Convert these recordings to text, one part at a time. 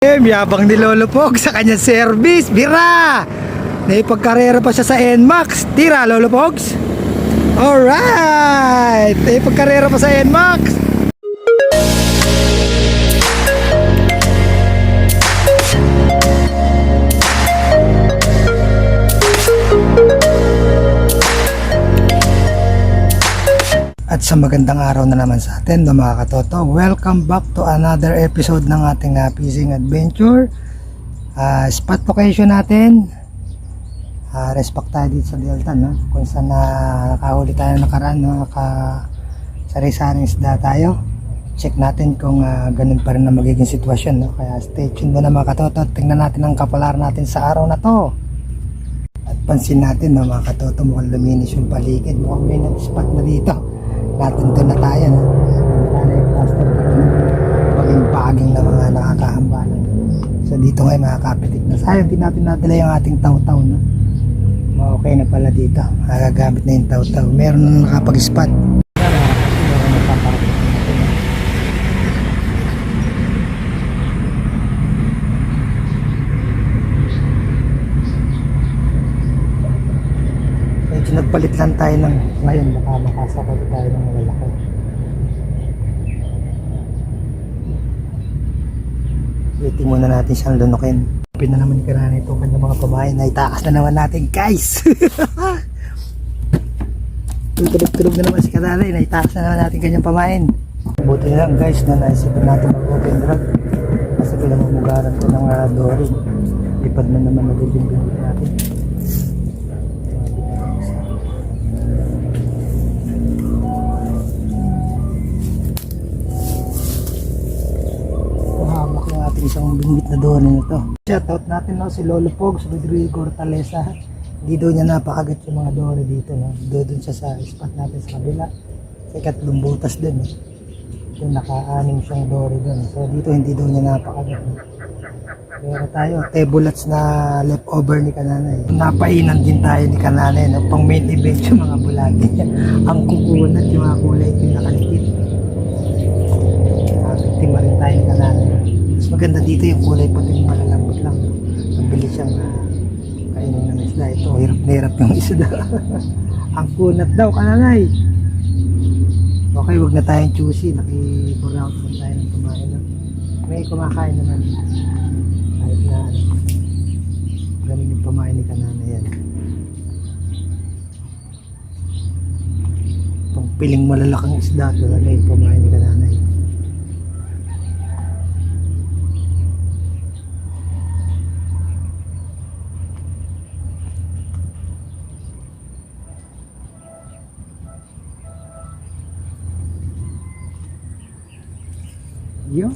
Eh, yabang ni Lolo Pog sa kanyang service. Bira! Naipagkarera pa siya sa NMAX. Tira, Lolo Pogs. Alright! Naipagkarera pa sa NMAX. Sa magandang araw na naman sa atin na mga katoto, welcome back to another episode ng ating uh, fishing adventure. Ah, spot location natin, uh, respect tayo dito sa Delta, no? kung saan na nakahuli tayo nakaraan, no? naka sari-saring isda tayo. Check natin kung ah, ganun pa rin ang magiging sitwasyon. No? Kaya stay tuned na mga katoto, tingnan natin ang kapalar natin sa araw na to. At pansin natin no, mga katoto, mukhang luminis yung paligid. Mukhang may nag-spot na dito. Natunto na tayo. No? Wala yung. No? Paging baging na mga nakakahamba. So dito ngayon mga kapitik na. Sayang din natin nadala yung ating taw-taw. No? Okay na pala dito. Magagamit na yung taw-taw. Meron na nakapag-spot. Meron na paparating natin. Medyo nagpalit lang tayo ng ngayon baka makasakot tayo ng malalaki. Waiting muna natin siyang lunukin. Pin na naman Karana ito kanyang mga pamain na itaas na naman natin guys. Tulog-tulog na naman si Karana na itaas na naman natin kanyang pamain. Buti lang guys na naisipan natin mag-open drag. Kasi pinamumugaran ko ng uh, dory. Lipad na naman na din yung natin. Hamak ng ating isang bingit na doon nito. Shoutout natin no, si Lolo Pogs, Rodrigo Hortaleza. Hindi doon niya napakagat yung mga doon dito. No? Doon doon siya sa spot natin sa kabila. Sa ikatlong butas din. No? Yung naka-anim siyang dory doon. So dito hindi doon niya napakagat. No? Meron tayo, tebulats na leftover ni Kananay. Napainan din tayo ni Kananay no? pang main event yung mga bulati niya. Ang kukunat yung mga kulay yung nakalikit. Tima rin tayo ng kanana. Mas maganda dito yung kulay puti malalambot lang. Ang bilis siyang uh, kainin ng isda. Ito, hirap na hirap yung isda. Ang kunat daw, kananay. Okay, wag na tayong choosy. Naki-burnout na tayo ng kumain. No? May kumakain naman. Kahit na ano. Ganun yung pamain ni kanana yan. Pang piling malalakang isda talaga yung pamain ni kananay. Yun.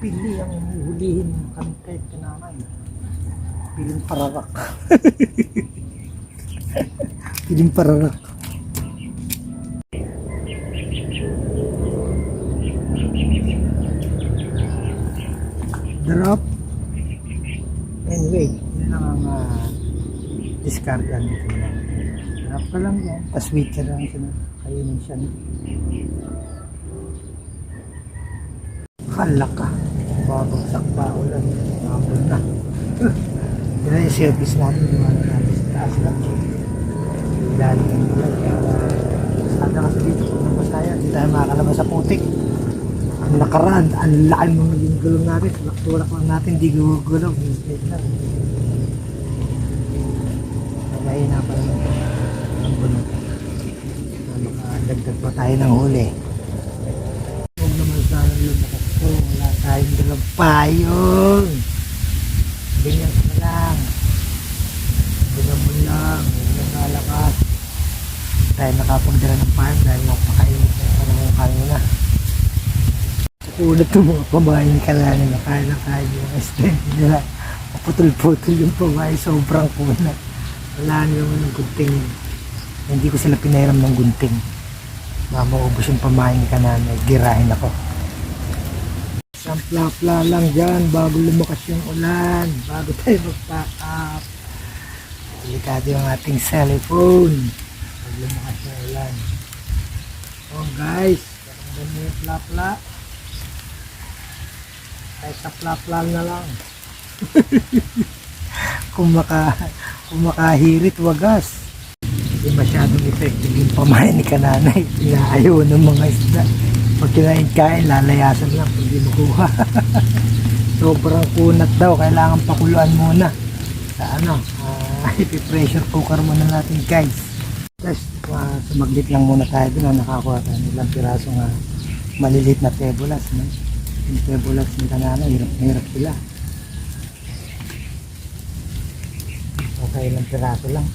Pili ang hulihin ng kami kahit kanaman. Piling pararak. Piling pararak. Drop. Anyway, yun lang ang uh, discarga nito. Drop ka lang yan. Tapos wait ka lang. Kainin siya. No? Kala ka. Babagsak pa ulan. Hapon na. Yung service natin. Lumana natin sa taas lang. Ilalim ng ulan. Sana kasi dito kung naman. Hindi tayo makakalabas sa putik. Ang nakaraan, ang laki ng maging gulong natin. Tulak lang natin, di gulong. Wait lang. Mahina pa ito. Ang bunot. Na makadagdag pa tayo ng huli. Huwag naman sana lumakas ko. Wala tayong dalang payong. Ganyan ka lang. Ganyan mo lang. Ganyan nalakas. Tayo nakapagdala ng payong dahil napakainit na yung panahon kanina. Ulat ng mga pamain ka na na kaya na kaya yung strength nila. Putol-putol yung pamain. Sobrang kunat. Wala na naman ng gunting. Hindi ko sila pinahiram ng gunting. Mamaubos yung pamain ka na girahin ako. Isang pla lang dyan bago lumakas yung ulan. Bago tayo mag-pack up. Delikado yung ating cellphone. Pag lumakas yung ulan. Oh guys, ganyan yung pla kahit sa plaplan na lang. kung maka kung makahirit wagas. Hindi masyadong effective yung pamain ni kananay. Inaayaw ng mga isda. Pag kinain-kain, lalayasan lang pag dinukuha. Sobrang kunat daw. Kailangan pakuluan muna. Sa ano, ah, ipipressure cooker muna natin guys. Tapos, uh, sumaglit lang muna tayo doon. ah, Nakakuha tayo ng ilang piraso nga malilit na tebulas. No? Yung tebulas ni kananay, hirap na hirap sila. Okay, ilang piraso lang.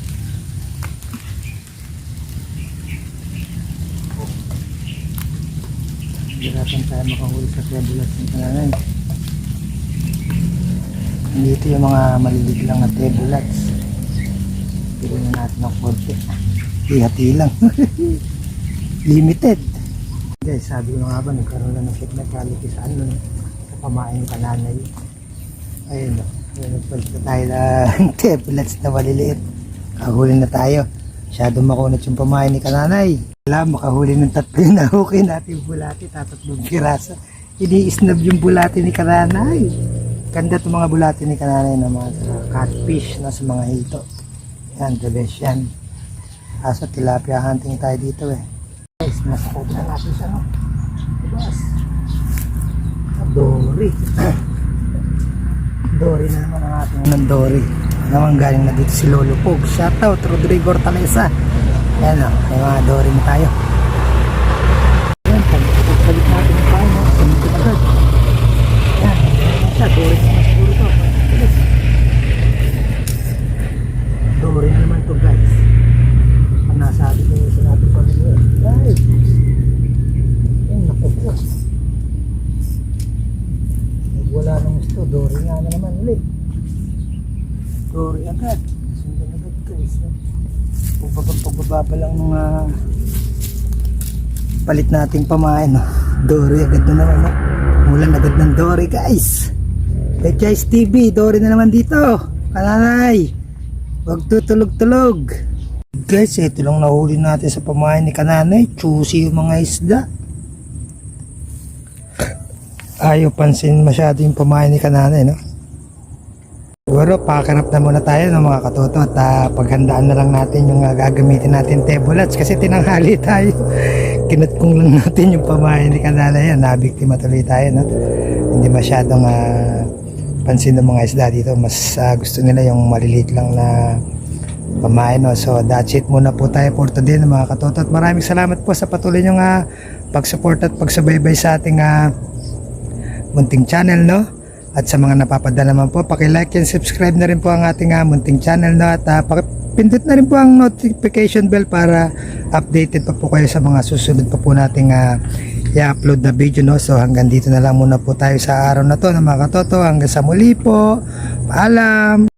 Hirapan tayo makahuli sa tebulas ng kananay. Dito yung mga maliliit lang na tebulas. Pili na natin ng konti. Hihati lang. Limited. Guys, sabi ko nga ba, nagkaroon lang ng technicality sa ano, sa pamain ng kananay. Ayun. Ayun, nagpalit na tayo ng tebulas na maliliit. Kahuli na tayo. Masyado makunat yung pamain ni kananay. Wala, makahuli ng tatlo yung nahukay natin bulati, tatatlong pirasa. Ini-snab yung bulati ni kananay. Ganda itong mga bulati ni kananay na mga catfish na sa mga hito. Yan, the best yan. Kaso tilapia hunting tayo dito eh. Guys, nasa coat na natin siya no. Diba? Dory. Dory na naman ang ating ng Dory. Naman galing na dito si Lolo Pog. Shoutout Rodrigo Ortalesa. Yan o, may mga Dory na tayo. Yan, pagpalit natin yung paano. Sumunod agad. Na naman to. Guys. Ang nasabi ko rin yun. Guys. Yan, naku po. Wala nang gusto. Dory nga na naman ulit. Dory agad. Sundan agad guys. Pagbaba, pagbaba pa lang mga palit nating pamain. No? Dory agad na naman. No? Mulan agad ng Dory guys. Betchay TV, Dory na naman dito. Kananay. Huwag tutulog-tulog. Guys, ito lang nahuli natin sa pamain ni Kananay. Choosy yung mga isda. Ayaw pansin masyado yung pamain ni Kananay, no? Siguro, pakarap na muna tayo ng mga katoto at ah, paghandaan na lang natin yung ah, gagamitin natin tebolats kasi tinanghali tayo. Kinutkong lang natin yung pamain ni Kananay. Yan, nabiktima tuloy tayo, no? Hindi masyadong ah, pansin ng mga isda dito. Mas ah, gusto nila yung maliliit lang na pamain. No? So that's it muna po tayo for today ng mga katoto. At maraming salamat po sa patuloy nyo nga pag-support at pagsubaybay sa ating ah, munting channel no at sa mga napapadala naman po paki-like and subscribe na rin po ang ating ah, munting channel no at uh, pindot na rin po ang notification bell para updated pa po kayo sa mga susunod pa po nating ah, i-upload na video no? So hanggang dito na lang muna po tayo sa araw na to ng mga katoto. Hanggang sa muli po. Paalam